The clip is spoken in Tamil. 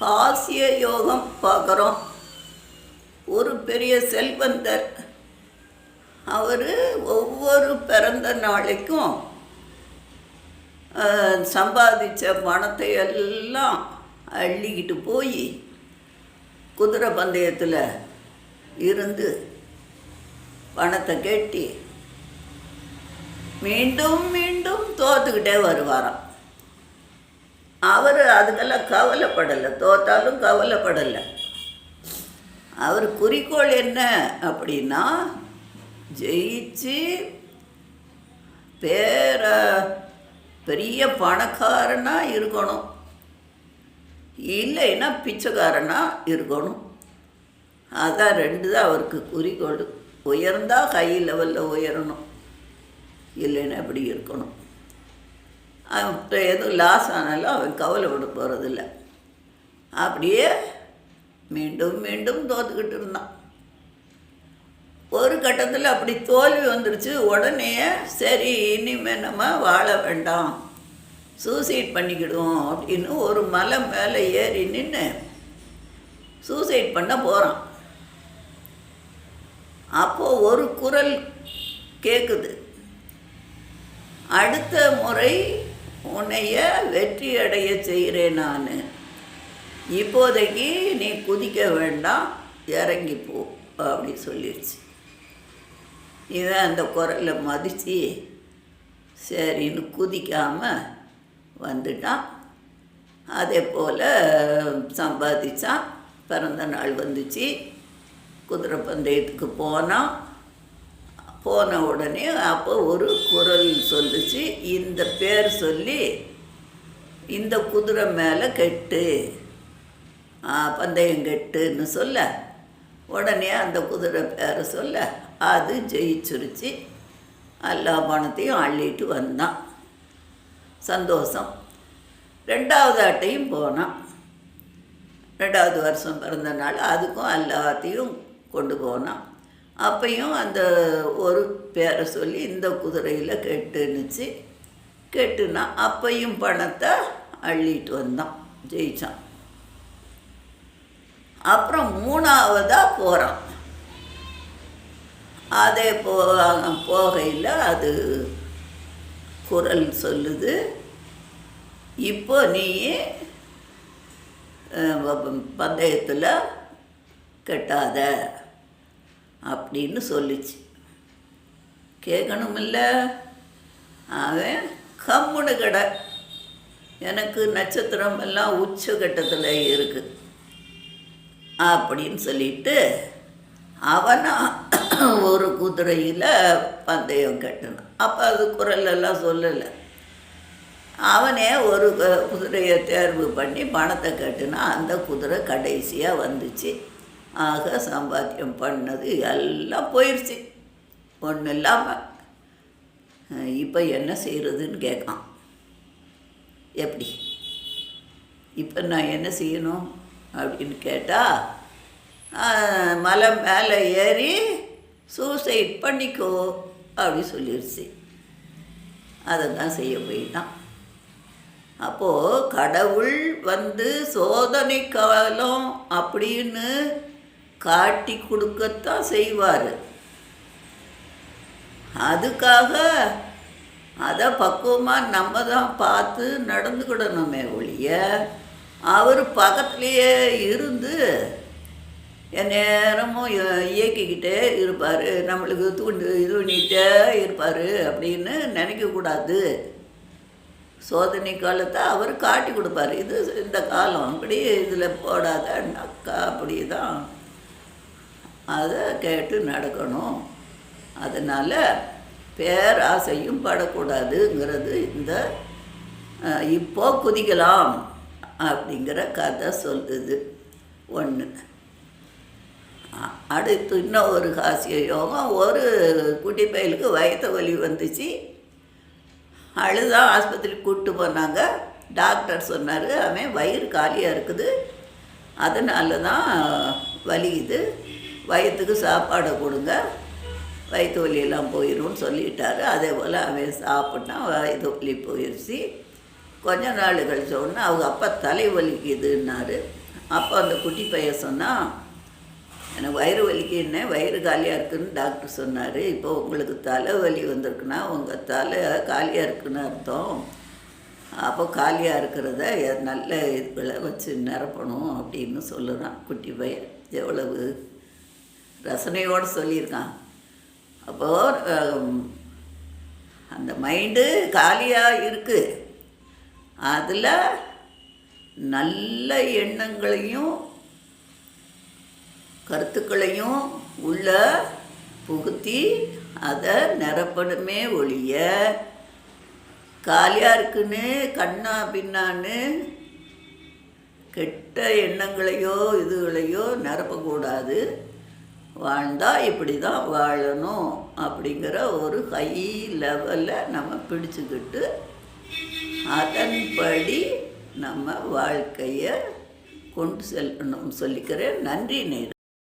ஹாஸ்ய யோகம் பார்க்குறோம். ஒரு பெரிய செல்வந்தர். அவர் ஒவ்வொரு பிறந்த நாளைக்கும் சம்பாதித்த சம்பாதிச்ச பணத்தை எல்லாம் அள்ளிக்கிட்டு போய் குதிரை பந்தயத்தில் இருந்து பணத்தை கட்டி மீண்டும் மீண்டும் தோத்துக்கிட்டே வருவாராம். அவர் அதுக்கெல்லாம் கவலைப்படலை தோத்தாலும் கவலைப்படலை. அவர் குறிக்கோள் என்ன அப்படின்னா ஜெயிச்சு பேர பெரிய பணக்காரனாக இருக்கணும். இல்லைன்னா பிச்சைக்காரனாக இருக்கணும். அதான் ரெண்டு தான் அவருக்கு குறிக்கோள். உயர்ந்தால் ஹை லெவலில் உயரணும். இல்லைன்னா அப்படி இருக்கணும். எதுவும் லாஸ் ஆனாலும் அவன் கவலைப்பட போகிறதில்ல அப்படியே மீண்டும் மீண்டும் தோத்துக்கிட்டு இருந்தான். ஒரு கட்டத்தில் அப்படி தோல்வி வந்துருச்சு. உடனே சரி இனிமேல் நம்ம வாழ வேண்டாம். சூசைட் பண்ணிக்கிடுவோம் அப்படின்னு ஒரு மலை மேலே ஏறி நின்று சூசைட் பண்ண போகிறான் அப்போது ஒரு குரல் கேட்குது அடுத்த முறை உன்னைய வெற்றி அடைய செய்கிறேன் நான். இப்போதைக்கு நீ குதிக்க வேண்டாம் இறங்கி போ அப்படி சொல்லிடுச்சு இதை அந்த குரலை மதித்து சரின்னு குதிக்காமல் வந்துட்டான். அதே போல் சம்பாதிச்சான். பிறந்த நாள் வந்துச்சு. குதிரை பந்தயத்துக்கு போனான். போன உடனே அப்போ ஒரு குரல் சொல்லிச்சு. இந்த பேர் சொல்லி இந்த குதிரை மேலே கெட்டு பந்தயம் கெட்டுன்னு சொல்ல. உடனே அந்த குதிரை பேரை சொல்ல. அது ஜெயிச்சிருச்சு. எல்லா பணத்தையும் அள்ளிட்டு வந்தான். சந்தோஷம். ரெண்டாவது ஆட்டையும் போனான். ரெண்டாவது வருஷம் பிறந்த நாள் அதுக்கும் எல்லாத்தையும் கொண்டு போனான். அப்பையும் அந்த ஒரு பேரை சொல்லி இந்த குதிரையில் கெட்டுனுச்சு கெட்டுனா அப்பையும் பணத்தை அள்ளிட்டு வந்தான் ஜெயிச்சான். அப்புறம் மூணாவதாக போகிறான் அதே போ போகையில் அது குரல் சொல்லுது இப்போ நீ பந்தயத்தில் கெட்டாத. அப்படின்னு சொல்லிச்சு. கேட்கணுமில்ல அவன் கம்முனு கடை. எனக்கு நட்சத்திரம் எல்லாம் உச்சகட்டத்தில் இருக்குது அப்படின்னு சொல்லிட்டு அவனா ஒரு குதிரையில் பந்தயம் கட்டினான். அப்போ அது குரலெல்லாம் சொல்லலை. அவனே ஒரு குதிரையை தேர்வு பண்ணி பணத்தை கட்டினா அந்த குதிரை கடைசியாக வந்துச்சு. ஆக சம்பாத்தியம் பண்ணது எல்லாம் போயிடுச்சு ஒன்றும் இல்லாமல் இப்போ என்ன செய்கிறதுன்னு கேட்கான். எப்படி? இப்போ நான் என்ன செய்யணும் அப்படின்னு கேட்டால் மலை மேலே ஏறி சூசைட் பண்ணிக்கோ அப்படி சொல்லிடுச்சு அதை தான் செய்ய போயிட்டான். அப்போது கடவுள் வந்து சோதனை காலம் அப்படின்னு காட்டி கொடுக்கத்தான் செய்வார். அதுக்காக அதை பக்குவமாக நம்ம தான் பார்த்து நடந்துக்கிடணுமே ஒழிய அவர் பக்கத்துலேயே இருந்து நேரமும் இயக்கிக்கிட்டே இருப்பார். நம்மளுக்கு தூண்டு இது பண்ணிக்கிட்டே இருப்பார் அப்படின்னு நினைக்கக்கூடாது சோதனை காலத்தை அவர் காட்டி கொடுப்பார். இது இந்த காலம். அப்படி இதில் போடாதன்னாக்கா அப்படி தான் அதை கேட்டு நடக்கணும். அதனால் பேராசையும் படக்கூடாதுங்கிறது இந்த இப்போ குதிக்கலாம் அப்படிங்கிற கதை சொல்லுது. ஒன்று அடுத்து இன்னும் ஒரு காசிய யோகம். ஒரு குட்டி பயலுக்கு வயத்த வலி வந்துச்சு. அழுதான் ஆஸ்பத்திரிக்கு கூப்பிட்டு போனாங்க. டாக்டர் சொன்னார் அவன் வயிறு காலியாக இருக்குது. அதனால தான் வலிக்குது வயிற்றுக்கு சாப்பாடை கொடுங்க. வயிற்று வலியெல்லாம் போயிடும்னு சொல்லிட்டாரு. அதே போல் அவன் சாப்பிட்டான். வயிற்று வலி போயிடுச்சு கொஞ்ச நாள் கழிச்ச உடனே அவங்க அப்பா தலை வலிக்குதுன்னாரு. அப்போ அந்த குட்டி பையன் சொன்னான் எனக்கு வயிறு வலிக்குன்னே வயிறு காலியாக இருக்குன்னு டாக்டர் சொன்னார். இப்போ உங்களுக்கு தலை வலி வந்திருக்குன்னா உங்கள் தலை காலியாக இருக்குன்னு அர்த்தம். அப்போ காலியாக இருக்கிறத நல்ல இதுகளை வச்சு நிரப்பணும் அப்படின்னு சொல்லுறான் குட்டி பையன். எவ்வளவு ரசனையோடு சொல்லியிருக்கான். அப்போது அந்த மைண்டு காலியாக இருக்குது அதில் நல்ல எண்ணங்களையும் கருத்துக்களையும் உள்ள புகுத்தி அதை நிரப்பணுமே ஒழிய காலியாக இருக்குன்னு கண்ணா பின்னான்னு கெட்ட எண்ணங்களையோ இதுகளையோ நிரப்பக்கூடாது. வாழ்ந்தால் இப்படி தான் வாழணும் அப்படிங்கிற ஒரு ஹை லெவலில் நம்ம பிடிச்சுக்கிட்டு அதன்படி நம்ம வாழ்க்கையை கொண்டு செல்லணும் சொல்லிக்கிறேன். நன்றி நேர்.